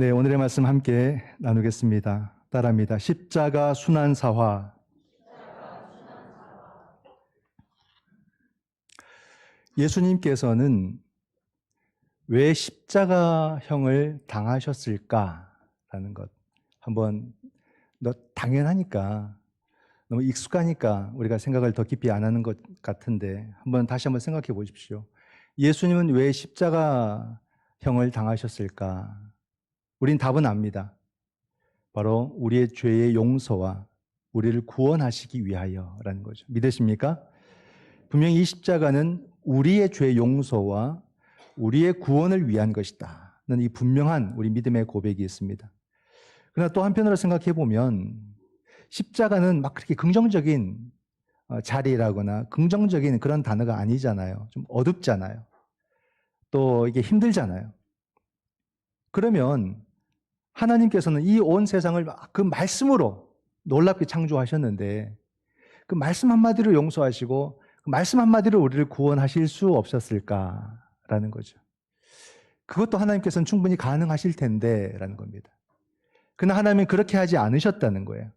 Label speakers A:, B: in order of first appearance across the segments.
A: 네, 오늘의 말씀 함께 나누겠습니다. 따라합니다. 십자가 순환 사화. 예수님께서는 왜 십자가형을 당하셨을까라는 것 한번 너 당연하니까 너무 익숙하니까 우리가 생각을 더 깊이 안 하는 것 같은데 한번 다시 한번 생각해 보십시오. 예수님은 왜 십자가형을 당하셨을까? 우린 답은 압니다. 바로 우리의 죄의 용서와 우리를 구원하시기 위하여라는 거죠. 믿으십니까? 분명히 이 십자가는 우리의 죄 용서와 우리의 구원을 위한 것이다. 는이 분명한 우리 믿음의 고백이 있습니다. 그러나 또 한편으로 생각해 보면 십자가는 막 그렇게 긍정적인 어, 자리라거나 긍정적인 그런 단어가 아니잖아요. 좀 어둡잖아요. 또 이게 힘들잖아요. 그러면 하나님께서는 이 온 세상을 막그 말씀으로 놀랍게 창조하셨는데 그 말씀 한마디로 용서하시고 그 말씀 한마디로 우리를 구원하실 수 없었을까라는 거죠. 그것도 하나님께서는 충분히 가능하실 텐데라는 겁니다. 그러나 하나님은 그렇게 하지 않으셨다는 거예요.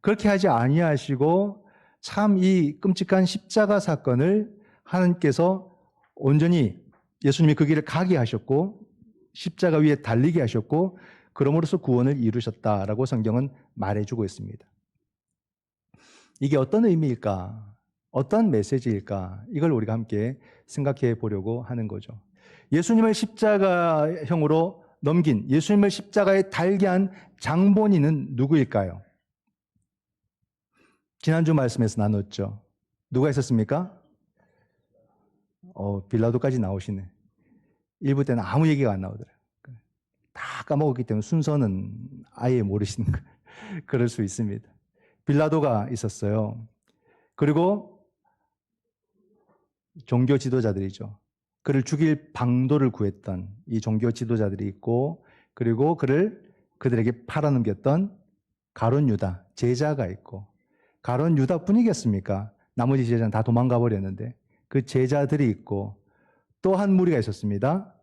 A: 그렇게 하지 아니하시고 참 이 끔찍한 십자가 사건을 하나님께서 온전히 예수님이 그 길을 가게 하셨고 십자가 위에 달리게 하셨고 그럼으로써 구원을 이루셨다라고 성경은 말해주고 있습니다. 이게 어떤 의미일까? 어떤 메시지일까? 이걸 우리가 함께 생각해 보려고 하는 거죠. 예수님을 십자가형으로 넘긴 예수님을 십자가에 달게 한 장본인은 누구일까요? 지난주 말씀에서 나눴죠. 누가 있었습니까? 어, 빌라도까지 나오시네. 일부 때는 아무 얘기가 안 나오더라고요. 다 까먹었기 때문에 순서는 아예 모르시는 거 그럴 수 있습니다. 빌라도가 있었어요. 그리고 종교 지도자들이죠. 그를 죽일 방도를 구했던 이 종교 지도자들이 있고 그리고 그를 그들에게 팔아넘겼던 가론 유다 제자가 있고 가론 유다뿐이겠습니까? 나머지 제자는 다 도망가 버렸는데 그 제자들이 있고 또 한 무리가 있었습니다.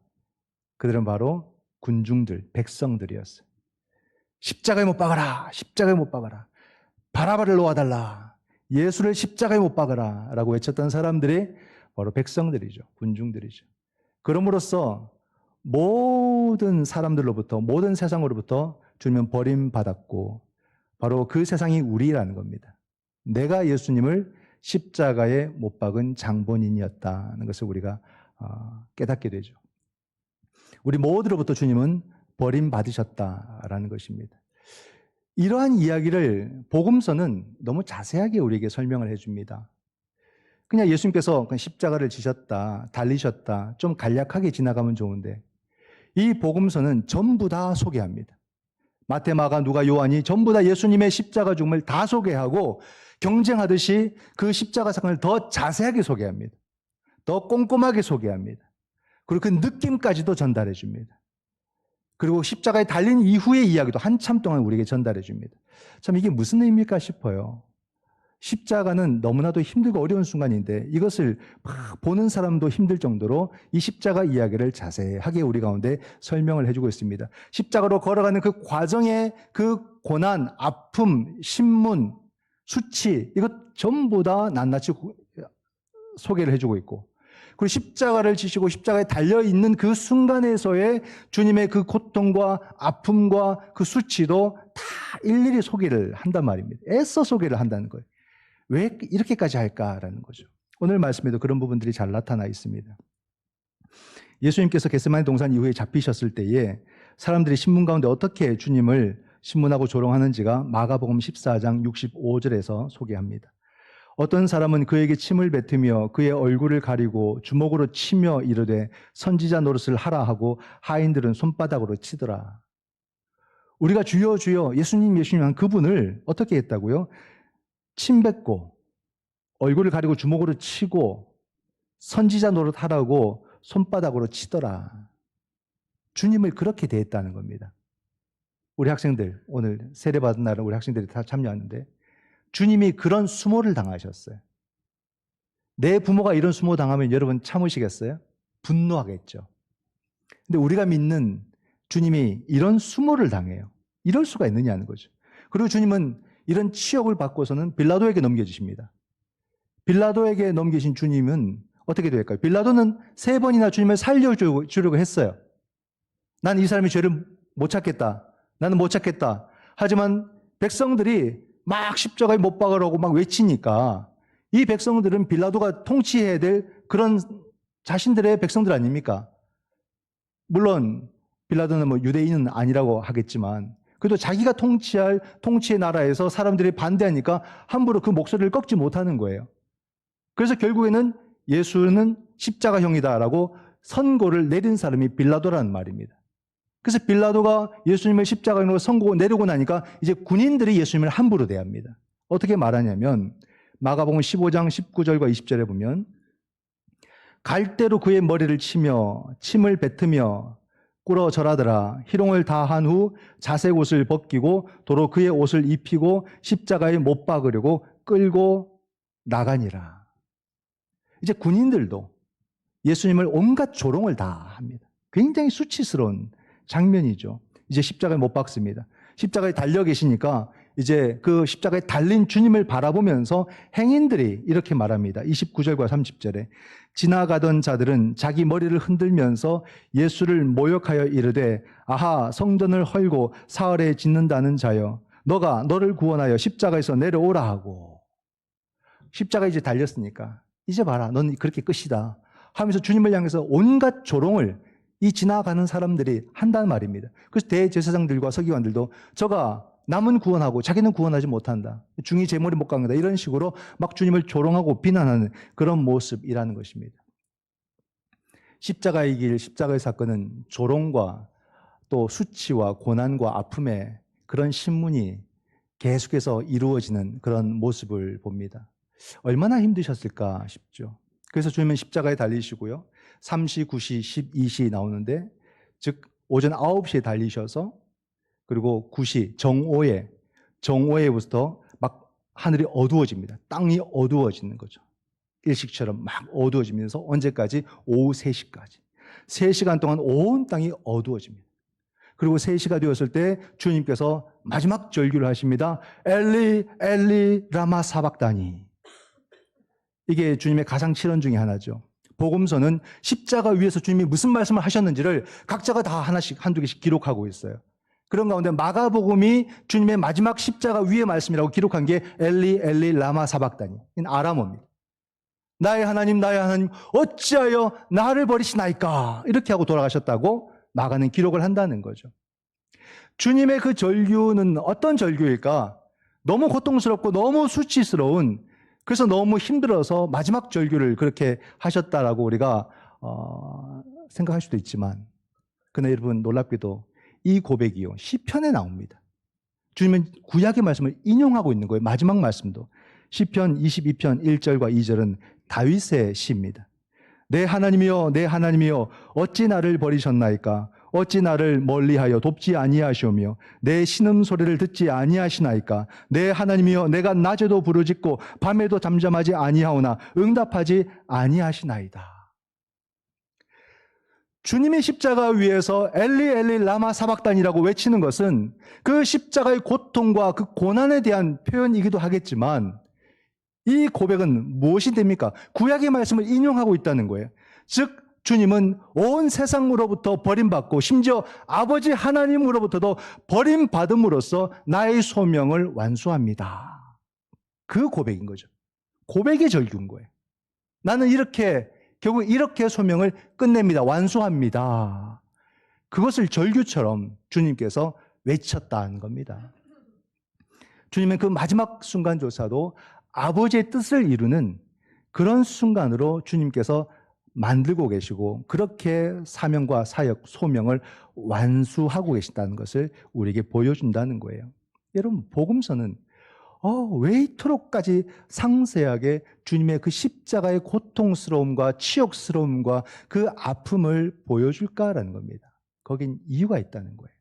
A: 그들은 바로 군중들, 백성들이었어요. 십자가에 못 박아라. 십자가에 못 박아라. 바라바를 놓아달라. 예수를 십자가에 못 박아라. 라고 외쳤던 사람들이 바로 백성들이죠. 군중들이죠. 그럼으로써 모든 사람들로부터, 모든 세상으로부터 주님은 버림받았고, 바로 그 세상이 우리라는 겁니다. 내가 예수님을 십자가에 못 박은 장본인이었다는 것을 우리가 어, 깨닫게 되죠. 우리 모두로부터 주님은 버림받으셨다라는 것입니다. 이러한 이야기를 복음서는 너무 자세하게 우리에게 설명을 해줍니다. 그냥 예수님께서 십자가를 지셨다, 달리셨다, 좀 간략하게 지나가면 좋은데 이 복음서는 전부 다 소개합니다. 마태, 마가, 누가, 요한이 전부 다 예수님의 십자가 죽음을 다 소개하고 경쟁하듯이 그 십자가 사건을 더 자세하게 소개합니다. 더 꼼꼼하게 소개합니다. 그리고 그 느낌까지도 전달해 줍니다. 그리고 십자가에 달린 이후의 이야기도 한참 동안 우리에게 전달해 줍니다. 참 이게 무슨 의미일까 싶어요. 십자가는 너무나도 힘들고 어려운 순간인데 이것을 막 보는 사람도 힘들 정도로 이 십자가 이야기를 자세하게 우리 가운데 설명을 해주고 있습니다. 십자가로 걸어가는 그 과정의 그 고난, 아픔, 신문, 수치 이것 전부 다 낱낱이 소개를 해주고 있고 그리고 십자가를 지시고 십자가에 달려 있는 그 순간에서의 주님의 그 고통과 아픔과 그 수치도 다 일일이 소개를 한단 말입니다. 애써 소개를 한다는 거예요. 왜 이렇게까지 할까라는 거죠. 오늘 말씀에도 그런 부분들이 잘 나타나 있습니다. 예수님께서 겟세마네 동산 이후에 잡히셨을 때에 사람들이 신문 가운데 어떻게 주님을 신문하고 조롱하는지가 마가복음 14장 65절에서 소개합니다. 어떤 사람은 그에게 침을 뱉으며 그의 얼굴을 가리고 주먹으로 치며 이르되 선지자 노릇을 하라 하고 하인들은 손바닥으로 치더라. 우리가 주여 주여 예수님 예수님 한 그분을 어떻게 했다고요? 침 뱉고 얼굴을 가리고 주먹으로 치고 선지자 노릇 하라고 손바닥으로 치더라. 주님을 그렇게 대했다는 겁니다. 우리 학생들 오늘 세례 받은 날은 우리 학생들이 다 참여하는데 주님이 그런 수모를 당하셨어요. 내 부모가 이런 수모 당하면 여러분 참으시겠어요? 분노하겠죠. 근데 우리가 믿는 주님이 이런 수모를 당해요. 이럴 수가 있느냐는 거죠. 그리고 주님은 이런 치욕을 받고서는 빌라도에게 넘겨주십니다. 빌라도에게 넘기신 주님은 어떻게 될까요? 빌라도는 세 번이나 주님을 살려주려고 했어요. 난 이 사람의 죄를 못 찾겠다. 나는 못 찾겠다. 하지만 백성들이 막 십자가에 못 박으라고 막 외치니까 이 백성들은 빌라도가 통치해야 될 그런 자신들의 백성들 아닙니까? 물론 빌라도는 뭐 유대인은 아니라고 하겠지만 그래도 자기가 통치할 통치의 나라에서 사람들이 반대하니까 함부로 그 목소리를 꺾지 못하는 거예요. 그래서 결국에는 예수는 십자가형이다라고 선고를 내린 사람이 빌라도라는 말입니다. 그래서 빌라도가 예수님을 십자가형으로 선고 내리고 나니까 이제 군인들이 예수님을 함부로 대합니다. 어떻게 말하냐면 마가복음 15장 19절과 20절에 보면 갈대로 그의 머리를 치며 침을 뱉으며 꿇어 절하더라. 희롱을 다한 후 자색 옷을 벗기고 도로 그의 옷을 입히고 십자가에 못 박으려고 끌고 나가니라. 이제 군인들도 예수님을 온갖 조롱을 다 합니다. 굉장히 수치스러운 장면이죠. 이제 십자가에 못 박습니다. 십자가에 달려 계시니까 이제 그 십자가에 달린 주님을 바라보면서 행인들이 이렇게 말합니다. 29절과 30절에 지나가던 자들은 자기 머리를 흔들면서 예수를 모욕하여 이르되 아하 성전을 헐고 사흘에 짓는다는 자여 너가 너를 구원하여 십자가에서 내려오라 하고 십자가에 이제 달렸으니까 이제 봐라 넌 그렇게 끝이다 하면서 주님을 향해서 온갖 조롱을 이 지나가는 사람들이 한다는 말입니다. 그래서 대제사장들과 서기관들도 저가 남은 구원하고 자기는 구원하지 못한다. 중이 제 머리 못 깎는다. 이런 식으로 막 주님을 조롱하고 비난하는 그런 모습이라는 것입니다. 십자가의 길, 십자가의 사건은 조롱과 또 수치와 고난과 아픔의 그런 신문이 계속해서 이루어지는 그런 모습을 봅니다. 얼마나 힘드셨을까 싶죠. 그래서 주님은 십자가에 달리시고요. 3시, 9시, 12시 나오는데 즉 오전 9시에 달리셔서 그리고 9시 정오에 정오에부터 막 하늘이 어두워집니다. 땅이 어두워지는 거죠. 일식처럼 막 어두워지면서 언제까지? 오후 3시까지. 3시간 동안 온 땅이 어두워집니다. 그리고 3시가 되었을 때 주님께서 마지막 절규를 하십니다. 엘리 엘리 라마 사박다니. 이게 주님의 가장 실언 중에 하나죠. 복음서는 십자가 위에서 주님이 무슨 말씀을 하셨는지를 각자가 다 하나씩 한두 개씩 기록하고 있어요. 그런 가운데 마가복음이 주님의 마지막 십자가 위의 말씀이라고 기록한 게 엘리 엘리 라마 사박다니 아람어입니다. 나의 하나님 나의 하나님 어찌하여 나를 버리시나이까 이렇게 하고 돌아가셨다고 마가는 기록을 한다는 거죠. 주님의 그 절규는 어떤 절규일까? 너무 고통스럽고 너무 수치스러운 그래서 너무 힘들어서 마지막 절규를 그렇게 하셨다라고 우리가 어, 생각할 수도 있지만 그러나 여러분 놀랍게도 이 고백이요 시편에 나옵니다. 주님은 구약의 말씀을 인용하고 있는 거예요. 마지막 말씀도 시편 22편 1절과 2절은 다윗의 시입니다. 내 하나님이여 내 하나님이여 어찌 나를 버리셨나이까 어찌 나를 멀리하여 돕지 아니하시오며 내 신음 소리를 듣지 아니하시나이까 내 하나님이여 내가 낮에도 부르짖고 밤에도 잠잠하지 아니하오나 응답하지 아니하시나이다. 주님의 십자가 위에서 엘리 엘리 라마 사박단이라고 외치는 것은 그 십자가의 고통과 그 고난에 대한 표현이기도 하겠지만 이 고백은 무엇이 됩니까? 구약의 말씀을 인용하고 있다는 거예요. 즉 주님은 온 세상으로부터 버림받고 심지어 아버지 하나님으로부터도 버림받음으로써 나의 소명을 완수합니다. 그 고백인 거죠. 고백의 절규인 거예요. 나는 이렇게 결국 이렇게 소명을 끝냅니다. 완수합니다. 그것을 절규처럼 주님께서 외쳤다는 겁니다. 주님은 그 마지막 순간조차도 아버지의 뜻을 이루는 그런 순간으로 주님께서 만들고 계시고 그렇게 사명과 사역, 소명을 완수하고 계신다는 것을 우리에게 보여준다는 거예요. 여러분, 복음서는 어, 왜 이토록까지 상세하게 주님의 그 십자가의 고통스러움과 치욕스러움과 그 아픔을 보여줄까라는 겁니다. 거긴 이유가 있다는 거예요.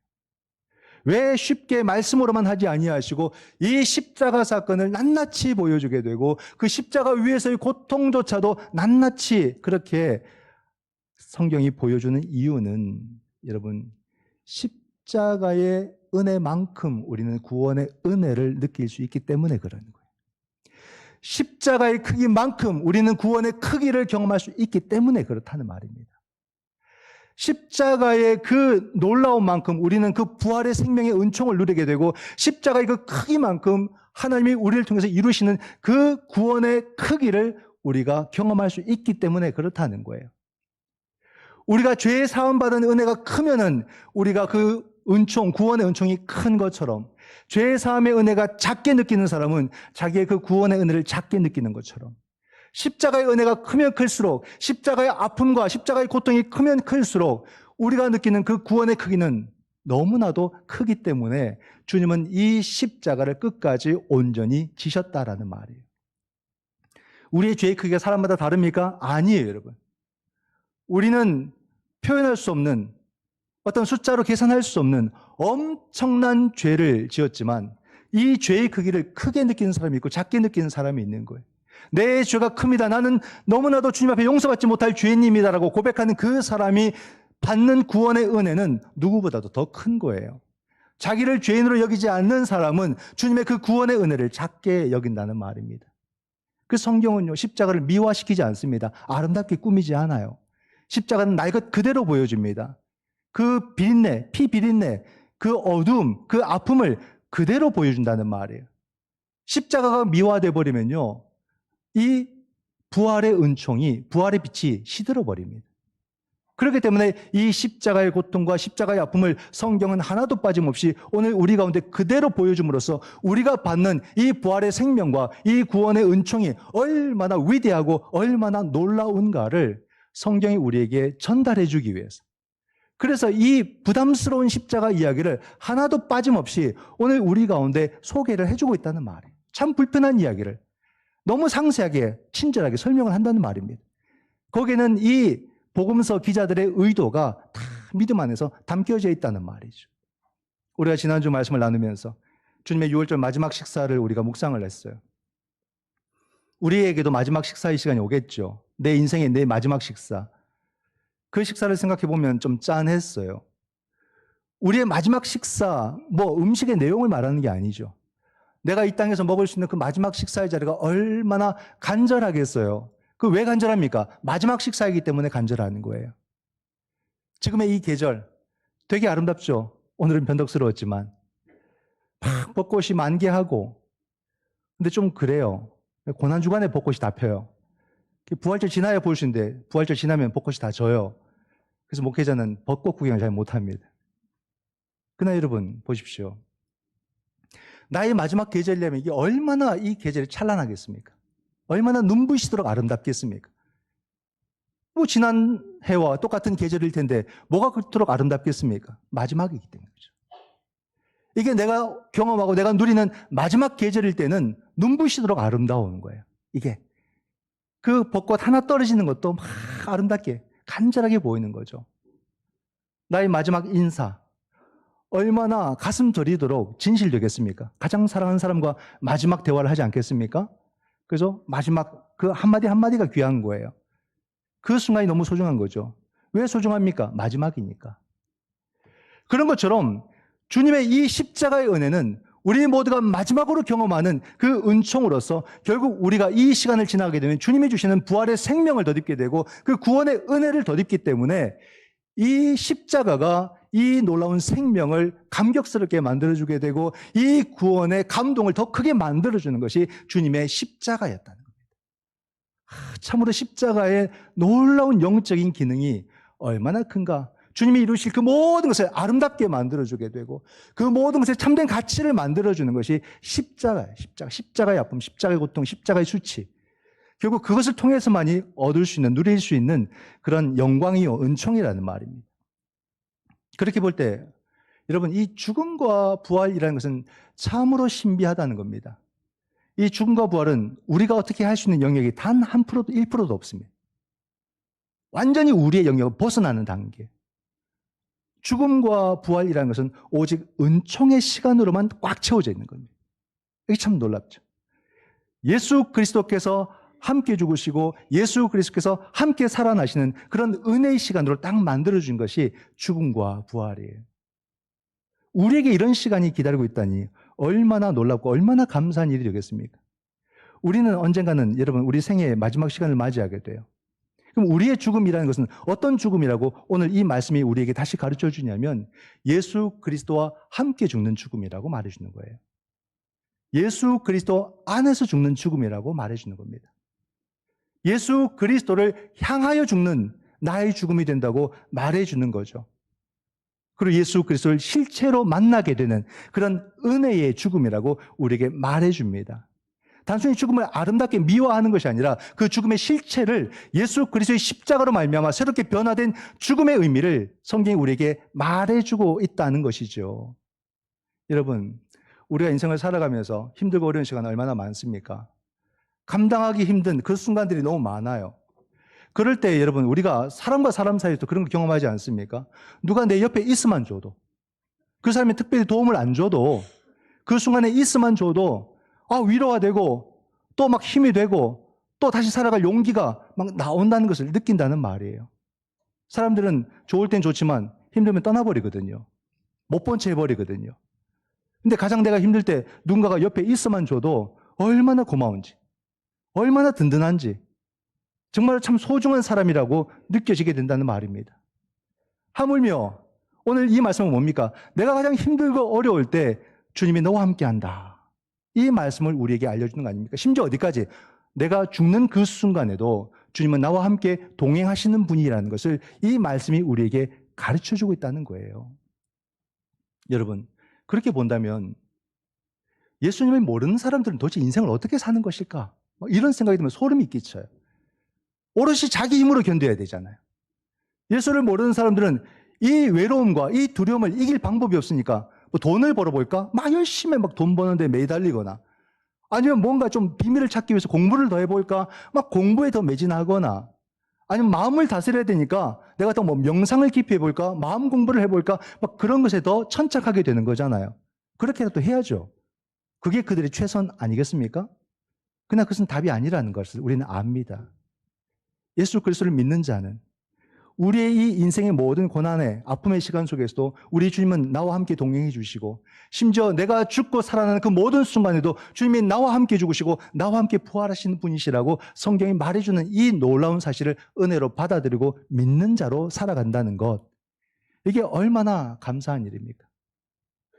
A: 왜 쉽게 말씀으로만 하지 아니하시고 이 십자가 사건을 낱낱이 보여주게 되고 그 십자가 위에서의 고통조차도 낱낱이 그렇게 성경이 보여주는 이유는 여러분 십자가의 은혜만큼 우리는 구원의 은혜를 느낄 수 있기 때문에 그러는 거예요. 십자가의 크기만큼 우리는 구원의 크기를 경험할 수 있기 때문에 그렇다는 말입니다. 십자가의 그 놀라운 만큼 우리는 그 부활의 생명의 은총을 누리게 되고 십자가의 그 크기만큼 하나님이 우리를 통해서 이루시는 그 구원의 크기를 우리가 경험할 수 있기 때문에 그렇다는 거예요. 우리가 죄 사함 받은 은혜가 크면은 우리가 그 은총, 구원의 은총이 큰 것처럼 죄 사함의 은혜가 작게 느끼는 사람은 자기의 그 구원의 은혜를 작게 느끼는 것처럼 십자가의 은혜가 크면 클수록 십자가의 아픔과 십자가의 고통이 크면 클수록 우리가 느끼는 그 구원의 크기는 너무나도 크기 때문에 주님은 이 십자가를 끝까지 온전히 지셨다라는 말이에요. 우리의 죄의 크기가 사람마다 다릅니까? 아니에요, 여러분. 우리는 표현할 수 없는 어떤 숫자로 계산할 수 없는 엄청난 죄를 지었지만 이 죄의 크기를 크게 느끼는 사람이 있고 작게 느끼는 사람이 있는 거예요. 내 죄가 큽니다. 나는 너무나도 주님 앞에 용서받지 못할 죄인입니다라고 고백하는 그 사람이 받는 구원의 은혜는 누구보다도 더 큰 거예요. 자기를 죄인으로 여기지 않는 사람은 주님의 그 구원의 은혜를 작게 여긴다는 말입니다. 그 성경은요, 십자가를 미화시키지 않습니다. 아름답게 꾸미지 않아요. 십자가는 날 것 그대로 보여줍니다. 그 비린내, 피 비린내, 그 어둠, 그 아픔을 그대로 보여준다는 말이에요. 십자가가 미화돼 버리면요, 이 부활의 은총이, 부활의 빛이 시들어 버립니다. 그렇기 때문에 이 십자가의 고통과 십자가의 아픔을 성경은 하나도 빠짐없이 오늘 우리 가운데 그대로 보여줌으로써 우리가 받는 이 부활의 생명과 이 구원의 은총이 얼마나 위대하고 얼마나 놀라운가를 성경이 우리에게 전달해 주기 위해서. 그래서 이 부담스러운 십자가 이야기를 하나도 빠짐없이 오늘 우리 가운데 소개를 해주고 있다는 말이에요. 참 불편한 이야기를 너무 상세하게 친절하게 설명을 한다는 말입니다. 거기에는 이 복음서 기자들의 의도가 다 믿음 안에서 담겨져 있다는 말이죠. 우리가 지난주 말씀을 나누면서 주님의 6월절 마지막 식사를 우리가 묵상을 했어요. 우리에게도 마지막 식사의 시간이 오겠죠. 내 인생의 내 마지막 식사. 그 식사를 생각해 보면 좀 짠했어요. 우리의 마지막 식사, 뭐 음식의 내용을 말하는 게 아니죠. 내가 이 땅에서 먹을 수 있는 그 마지막 식사의 자리가 얼마나 간절하겠어요. 그 왜 간절합니까? 마지막 식사이기 때문에 간절하는 거예요. 지금의 이 계절 되게 아름답죠. 오늘은 변덕스러웠지만 막 벚꽃이 만개하고 근데 좀 그래요. 고난 주간에 벚꽃이 다 펴요. 부활절 지나야 볼 수 있는데 부활절 지나면 벚꽃이 다 져요. 그래서 목회자는 벚꽃 구경을 잘 못합니다. 그러나 여러분 보십시오. 나의 마지막 계절이라면 이게 얼마나 이 계절이 찬란하겠습니까? 얼마나 눈부시도록 아름답겠습니까? 뭐 지난 해와 똑같은 계절일 텐데 뭐가 그토록 아름답겠습니까? 마지막이기 때문이죠. 이게 내가 경험하고 내가 누리는 마지막 계절일 때는 눈부시도록 아름다운 거예요. 이게 그 벚꽃 하나 떨어지는 것도 막 아름답게 간절하게 보이는 거죠. 나의 마지막 인사 얼마나 가슴 저리도록 진실되겠습니까? 가장 사랑하는 사람과 마지막 대화를 하지 않겠습니까? 그래서 마지막 그 한마디 한마디가 귀한 거예요. 그 순간이 너무 소중한 거죠. 왜 소중합니까? 마지막이니까. 그런 것처럼 주님의 이 십자가의 은혜는 우리 모두가 마지막으로 경험하는 그 은총으로서 결국 우리가 이 시간을 지나게 되면 주님이 주시는 부활의 생명을 덧입게 되고 그 구원의 은혜를 덧입기 때문에 이 십자가가 이 놀라운 생명을 감격스럽게 만들어주게 되고 이 구원의 감동을 더 크게 만들어주는 것이 주님의 십자가였다는 겁니다. 참으로 십자가의 놀라운 영적인 기능이 얼마나 큰가. 주님이 이루실 그 모든 것을 아름답게 만들어주게 되고 그 모든 것에 참된 가치를 만들어주는 것이 십자가예요. 십자가. 십자가의 아픔, 십자가의 고통, 십자가의 수치. 결국 그것을 통해서만이 얻을 수 있는, 누릴 수 있는 그런 영광이요, 은총이라는 말입니다. 그렇게 볼 때, 여러분, 이 죽음과 부활이라는 것은 참으로 신비하다는 겁니다. 이 죽음과 부활은 우리가 어떻게 할 수 있는 영역이 단 한 프로도, 1%도 없습니다. 완전히 우리의 영역을 벗어나는 단계. 죽음과 부활이라는 것은 오직 은총의 시간으로만 꽉 채워져 있는 겁니다. 이게 참 놀랍죠. 예수 그리스도께서 함께 죽으시고 예수 그리스도께서 함께 살아나시는 그런 은혜의 시간으로 딱 만들어준 것이 죽음과 부활이에요. 우리에게 이런 시간이 기다리고 있다니 얼마나 놀랍고 얼마나 감사한 일이 되겠습니까? 우리는 언젠가는 여러분 우리 생애의 마지막 시간을 맞이하게 돼요. 그럼 우리의 죽음이라는 것은 어떤 죽음이라고 오늘 이 말씀이 우리에게 다시 가르쳐 주냐면 예수 그리스도와 함께 죽는 죽음이라고 말해 주는 거예요. 예수 그리스도 안에서 죽는 죽음이라고 말해 주는 겁니다. 예수 그리스도를 향하여 죽는 나의 죽음이 된다고 말해 주는 거죠. 그리고 예수 그리스도를 실체로 만나게 되는 그런 은혜의 죽음이라고 우리에게 말해 줍니다. 단순히 죽음을 아름답게 미화하는 것이 아니라 그 죽음의 실체를 예수 그리스도의 십자가로 말미암아 새롭게 변화된 죽음의 의미를 성경이 우리에게 말해주고 있다는 것이죠. 여러분, 우리가 인생을 살아가면서 힘들고 어려운 시간 얼마나 많습니까? 감당하기 힘든 그 순간들이 너무 많아요. 그럴 때 여러분 우리가 사람과 사람 사이에서 그런 거 경험하지 않습니까? 누가 내 옆에 있으면 줘도 그 사람이 특별히 도움을 안 줘도 그 순간에 있으면 줘도 아 위로가 되고 또 막 힘이 되고 또 다시 살아갈 용기가 막 나온다는 것을 느낀다는 말이에요. 사람들은 좋을 땐 좋지만 힘들면 떠나버리거든요. 못 본 채 해버리거든요. 근데 가장 내가 힘들 때 누군가가 옆에 있어만 줘도 얼마나 고마운지, 얼마나 든든한지, 정말 참 소중한 사람이라고 느껴지게 된다는 말입니다. 하물며 오늘 이 말씀은 뭡니까? 내가 가장 힘들고 어려울 때 주님이 너와 함께 한다. 이 말씀을 우리에게 알려주는 거 아닙니까? 심지어 어디까지? 내가 죽는 그 순간에도 주님은 나와 함께 동행하시는 분이라는 것을 이 말씀이 우리에게 가르쳐 주고 있다는 거예요. 여러분, 그렇게 본다면 예수님을 모르는 사람들은 도대체 인생을 어떻게 사는 것일까? 뭐 이런 생각이 들면 소름이 끼쳐요. 오롯이 자기 힘으로 견뎌야 되잖아요. 예수를 모르는 사람들은 이 외로움과 이 두려움을 이길 방법이 없으니까 뭐 돈을 벌어볼까? 막 열심히 막 돈 버는데 매달리거나 아니면 뭔가 좀 비밀을 찾기 위해서 공부를 더 해볼까? 막 공부에 더 매진하거나 아니면 마음을 다스려야 되니까 내가 더 뭐 명상을 깊이 해볼까? 마음 공부를 해볼까? 막 그런 것에 더 천착하게 되는 거잖아요. 그렇게라도 해야죠. 그게 그들의 최선 아니겠습니까? 그러나 그것은 답이 아니라는 것을 우리는 압니다. 예수 그리스도를 믿는 자는 우리의 이 인생의 모든 고난의 아픔의 시간 속에서도 우리 주님은 나와 함께 동행해 주시고 심지어 내가 죽고 살아나는 그 모든 순간에도 주님이 나와 함께 죽으시고 나와 함께 부활하시는 분이시라고 성경이 말해주는 이 놀라운 사실을 은혜로 받아들이고 믿는 자로 살아간다는 것 이게 얼마나 감사한 일입니까?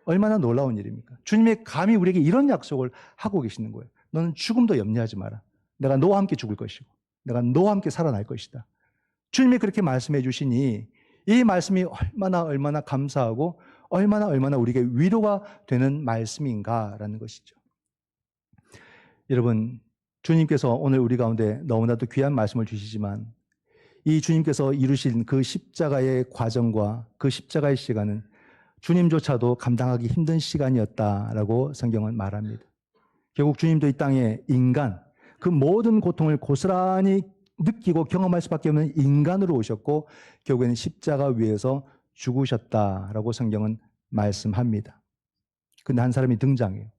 A: 얼마나 놀라운 일입니까? 주님이 감히 우리에게 이런 약속을 하고 계시는 거예요. 너는 죽음도 염려하지 마라. 내가 너와 함께 죽을 것이고 내가 너와 함께 살아날 것이다. 주님이 그렇게 말씀해 주시니 이 말씀이 얼마나 얼마나 감사하고 얼마나 얼마나 우리에게 위로가 되는 말씀인가라는 것이죠. 여러분, 주님께서 오늘 우리 가운데 너무나도 귀한 말씀을 주시지만 이 주님께서 이루신 그 십자가의 과정과 그 십자가의 시간은 주님조차도 감당하기 힘든 시간이었다라고 성경은 말합니다. 결국 주님도 이 땅에 인간, 그 모든 고통을 고스란히 느끼고 경험할 수밖에 없는 인간으로 오셨고 결국에는 십자가 위에서 죽으셨다라고 성경은 말씀합니다. 근데 한 사람이 등장해요.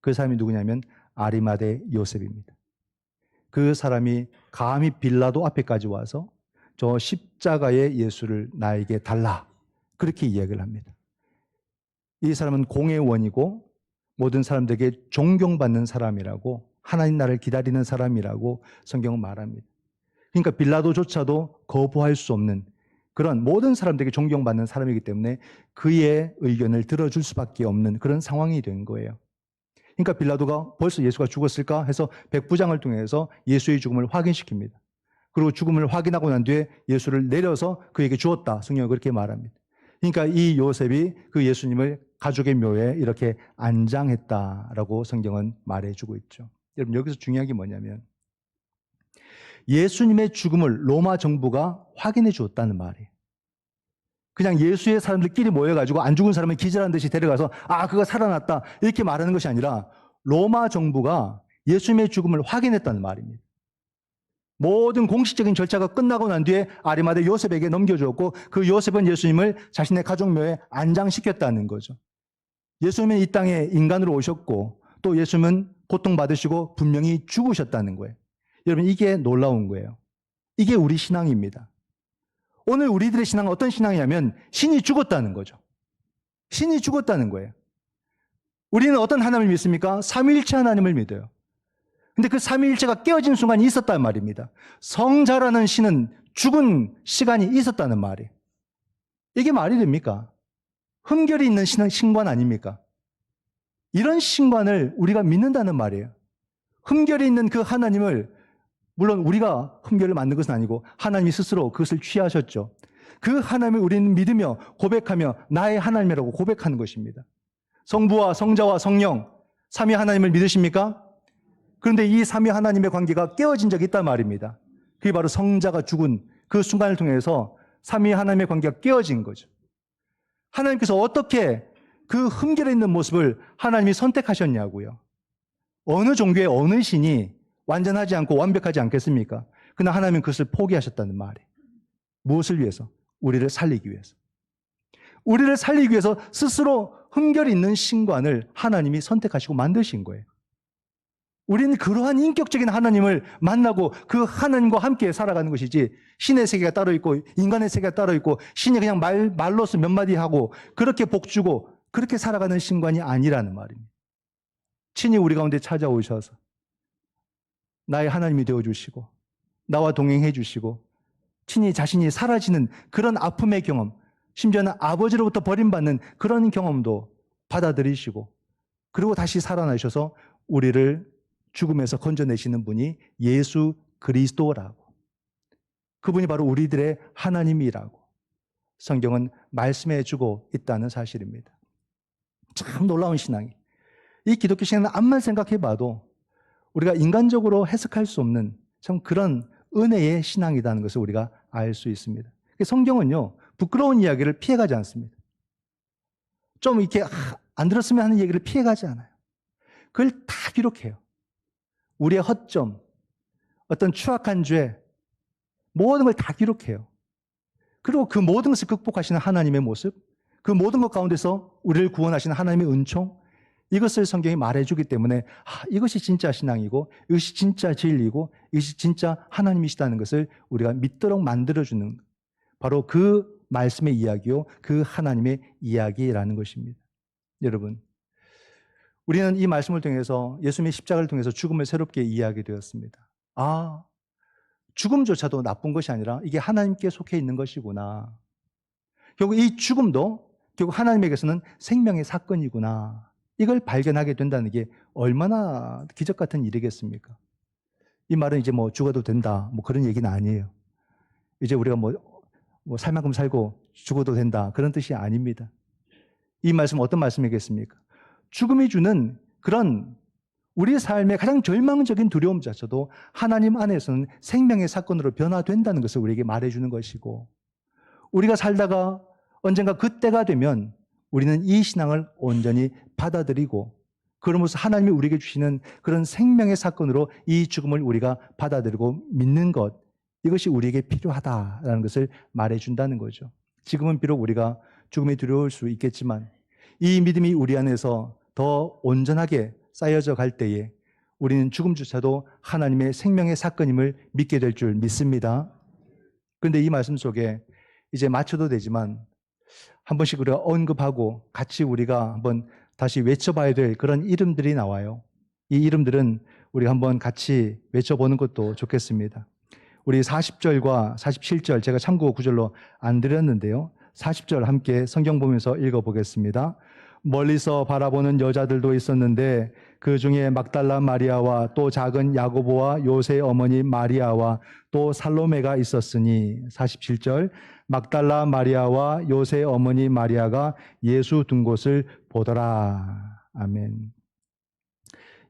A: 그 사람이 누구냐면 아리마대 요셉입니다. 그 사람이 감히 빌라도 앞에까지 와서 저 십자가의 예수를 나에게 달라. 그렇게 이야기를 합니다. 이 사람은 공의 원이고 모든 사람들에게 존경받는 사람이라고 하나님 나를 기다리는 사람이라고 성경은 말합니다. 그러니까 빌라도조차도 거부할 수 없는 그런 모든 사람들에게 존경받는 사람이기 때문에 그의 의견을 들어줄 수밖에 없는 그런 상황이 된 거예요. 그러니까 빌라도가 벌써 예수가 죽었을까 해서 백부장을 통해서 예수의 죽음을 확인시킵니다. 그리고 죽음을 확인하고 난 뒤에 예수를 내려서 그에게 주었다. 성경은 그렇게 말합니다. 그러니까 이 요셉이 그 예수님을 가족의 묘에 이렇게 안장했다라고 성경은 말해주고 있죠. 여러분 여기서 중요한 게 뭐냐면 예수님의 죽음을 로마 정부가 확인해 주었다는 말이에요. 그냥 예수의 사람들끼리 모여가지고 안 죽은 사람을 기절한 듯이 데려가서 아 그거 살아났다 이렇게 말하는 것이 아니라 로마 정부가 예수님의 죽음을 확인했다는 말입니다. 모든 공식적인 절차가 끝나고 난 뒤에 아리마대 요셉에게 넘겨주었고 그 요셉은 예수님을 자신의 가족묘에 안장시켰다는 거죠. 예수님은 이 땅에 인간으로 오셨고 또 예수님은 고통받으시고 분명히 죽으셨다는 거예요. 여러분 이게 놀라운 거예요. 이게 우리 신앙입니다. 오늘 우리들의 신앙은 어떤 신앙이냐면 신이 죽었다는 거죠. 신이 죽었다는 거예요. 우리는 어떤 하나님을 믿습니까? 삼위일체 하나님을 믿어요. 근데 그 삼위일체가 깨어진 순간이 있었단 말입니다. 성자라는 신은 죽은 시간이 있었다는 말이에요. 이게 말이 됩니까? 흠결이 있는 신- 신관 아닙니까? 이런 신관을 우리가 믿는다는 말이에요. 흠결이 있는 그 하나님을 물론 우리가 흠결을 만든 것은 아니고 하나님이 스스로 그것을 취하셨죠. 그 하나님을 우리는 믿으며 고백하며 나의 하나님이라고 고백하는 것입니다. 성부와 성자와 성령 삼위 하나님을 믿으십니까? 그런데 이 삼위 하나님의 관계가 깨어진 적이 있단 말입니다. 그게 바로 성자가 죽은 그 순간을 통해서 삼위 하나님의 관계가 깨어진 거죠. 하나님께서 어떻게 그 흠결에 있는 모습을 하나님이 선택하셨냐고요. 어느 종교의 어느 신이 완전하지 않고 완벽하지 않겠습니까? 그러나 하나님은 그것을 포기하셨다는 말이에요. 무엇을 위해서? 우리를 살리기 위해서. 우리를 살리기 위해서 스스로 흠결 있는 신관을 하나님이 선택하시고 만드신 거예요. 우리는 그러한 인격적인 하나님을 만나고 그 하나님과 함께 살아가는 것이지 신의 세계가 따로 있고 인간의 세계가 따로 있고 신이 그냥 말, 말로서 몇 마디 하고 그렇게 복주고 그렇게 살아가는 신관이 아니라는 말입니다. 친히 우리 가운데 찾아오셔서 나의 하나님이 되어 주시고 나와 동행해 주시고 친히 자신이 사라지는 그런 아픔의 경험 심지어는 아버지로부터 버림받는 그런 경험도 받아들이시고 그리고 다시 살아나셔서 우리를 죽음에서 건져내시는 분이 예수 그리스도라고. 그분이 바로 우리들의 하나님이라고. 성경은 말씀해 주고 있다는 사실입니다. 참 놀라운 신앙이. 이 기독교 신앙은 암만 생각해 봐도 우리가 인간적으로 해석할 수 없는 참 그런 은혜의 신앙이라는 것을 우리가 알 수 있습니다. 성경은요, 부끄러운 이야기를 피해가지 않습니다. 좀 이렇게 아, 안 들었으면 하는 얘기를 피해가지 않아요. 그걸 다 기록해요. 우리의 허점, 어떤 추악한 죄, 모든 걸 다 기록해요. 그리고 그 모든 것을 극복하시는 하나님의 모습, 그 모든 것 가운데서 우리를 구원하시는 하나님의 은총, 이것을 성경이 말해주기 때문에 아, 이것이 진짜 신앙이고 이것이 진짜 진리고 이것이 진짜 하나님이시다는 것을 우리가 믿도록 만들어주는 바로 그 말씀의 이야기요, 그 하나님의 이야기라는 것입니다. 여러분, 우리는 이 말씀을 통해서 예수님의 십자가를 통해서 죽음을 새롭게 이해하게 되었습니다. 아, 죽음조차도 나쁜 것이 아니라 이게 하나님께 속해 있는 것이구나. 결국 이 죽음도 결국 하나님에게서는 생명의 사건이구나. 이걸 발견하게 된다는 게 얼마나 기적 같은 일이겠습니까? 이 말은 이제 뭐 죽어도 된다. 뭐 그런 얘기는 아니에요. 이제 우리가 뭐, 뭐 살만큼 살고 죽어도 된다. 그런 뜻이 아닙니다. 이 말씀은 어떤 말씀이겠습니까? 죽음이 주는 그런 우리 삶의 가장 절망적인 두려움자체도 하나님 안에서는 생명의 사건으로 변화된다는 것을 우리에게 말해주는 것이고 우리가 살다가 언젠가 그때가 되면 우리는 이 신앙을 온전히 받아들이고 그러면서 하나님이 우리에게 주시는 그런 생명의 사건으로 이 죽음을 우리가 받아들이고 믿는 것 이것이 우리에게 필요하다라는 것을 말해준다는 거죠. 지금은 비록 우리가 죽음이 두려울 수 있겠지만 이 믿음이 우리 안에서 더 온전하게 쌓여져 갈 때에 우리는 죽음조차도 하나님의 생명의 사건임을 믿게 될 줄 믿습니다. 그런데 이 말씀 속에 이제 맞춰도 되지만 한 번씩 우리가 언급하고 같이 우리가 한번 다시 외쳐봐야 될 그런 이름들이 나와요. 이 이름들은 우리 한번 같이 외쳐보는 것도 좋겠습니다. 우리 40절과 47절 제가 참고 구절로 안 드렸는데요. 40절 함께 성경 보면서 읽어보겠습니다. 멀리서 바라보는 여자들도 있었는데 그 중에 막달라 마리아와 또 작은 야고보와 요새 어머니 마리아와 또 살로메가 있었으니 47절 막달라 마리아와 요새 어머니 마리아가 예수 둔 곳을 보더라. 아멘.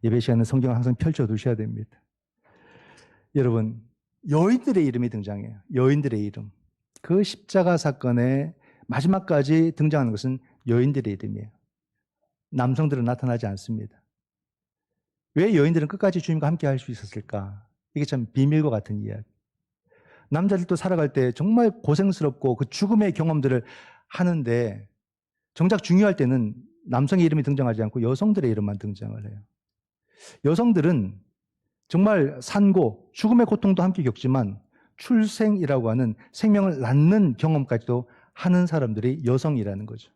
A: 예배 시간에 성경을 항상 펼쳐 두셔야 됩니다. 여러분, 여인들의 이름이 등장해요. 여인들의 이름. 그 십자가 사건의 마지막까지 등장하는 것은 여인들의 이름이에요. 남성들은 나타나지 않습니다. 왜 여인들은 끝까지 주님과 함께 할 수 있었을까? 이게 참 비밀과 같은 이야기. 남자들도 살아갈 때 정말 고생스럽고 그 죽음의 경험들을 하는데 정작 중요할 때는 남성의 이름이 등장하지 않고 여성들의 이름만 등장을 해요. 여성들은 정말 산고, 죽음의 고통도 함께 겪지만 출생이라고 하는 생명을 낳는 경험까지도 하는 사람들이 여성이라는 거죠.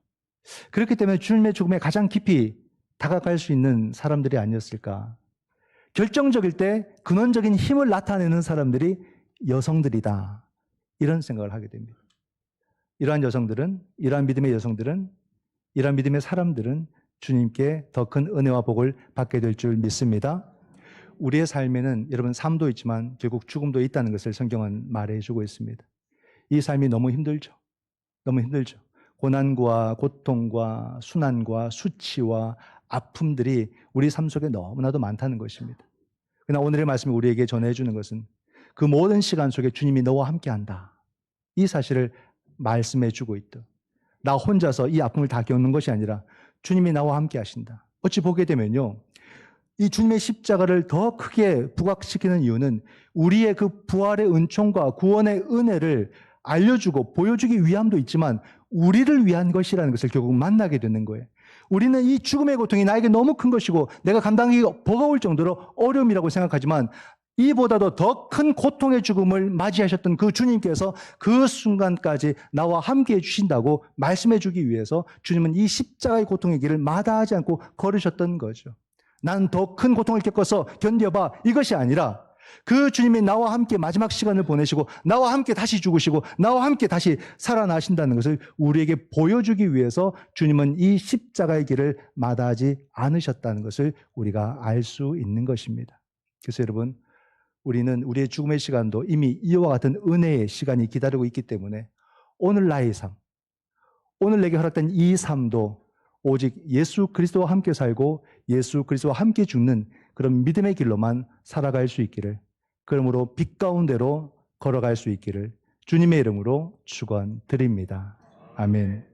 A: 그렇기 때문에 주님의 죽음에 가장 깊이 다가갈 수 있는 사람들이 아니었을까. 결정적일 때 근원적인 힘을 나타내는 사람들이 여성들이다. 이런 생각을 하게 됩니다. 이러한 여성들은, 이러한 믿음의 여성들은, 이러한 믿음의 사람들은 주님께 더 큰 은혜와 복을 받게 될 줄 믿습니다. 우리의 삶에는 여러분 삶도 있지만 결국 죽음도 있다는 것을 성경은 말해주고 있습니다. 이 삶이 너무 힘들죠. 너무 힘들죠. 고난과 고통과 순환과 수치와 아픔들이 우리 삶 속에 너무나도 많다는 것입니다. 그러나 오늘의 말씀이 우리에게 전해주는 것은 그 모든 시간 속에 주님이 너와 함께 한다. 이 사실을 말씀해주고 있다. 나 혼자서 이 아픔을 다 겪는 것이 아니라 주님이 나와 함께 하신다. 어찌 보게 되면요, 이 주님의 십자가를 더 크게 부각시키는 이유는 우리의 그 부활의 은총과 구원의 은혜를 알려주고 보여주기 위함도 있지만 우리를 위한 것이라는 것을 결국 만나게 되는 거예요. 우리는 이 죽음의 고통이 나에게 너무 큰 것이고 내가 감당하기 버거울 정도로 어려움이라고 생각하지만 이보다도 더 큰 고통의 죽음을 맞이하셨던 그 주님께서 그 순간까지 나와 함께 해주신다고 말씀해 주기 위해서 주님은 이 십자가의 고통의 길을 마다하지 않고 걸으셨던 거죠. 난 더 큰 고통을 겪어서 견뎌봐. 이것이 아니라 그 주님이 나와 함께 마지막 시간을 보내시고 나와 함께 다시 죽으시고 나와 함께 다시 살아나신다는 것을 우리에게 보여주기 위해서 주님은 이 십자가의 길을 마다하지 않으셨다는 것을 우리가 알 수 있는 것입니다. 그래서 여러분 우리는 우리의 죽음의 시간도 이미 이와 같은 은혜의 시간이 기다리고 있기 때문에 오늘 나의 삶, 오늘 내게 허락된 이 삶도 오직 예수 그리스도와 함께 살고 예수 그리스도와 함께 죽는 그런 믿음의 길로만 살아갈 수 있기를 그러므로 빛 가운데로 걸어갈 수 있기를 주님의 이름으로 축원드립니다. 아멘.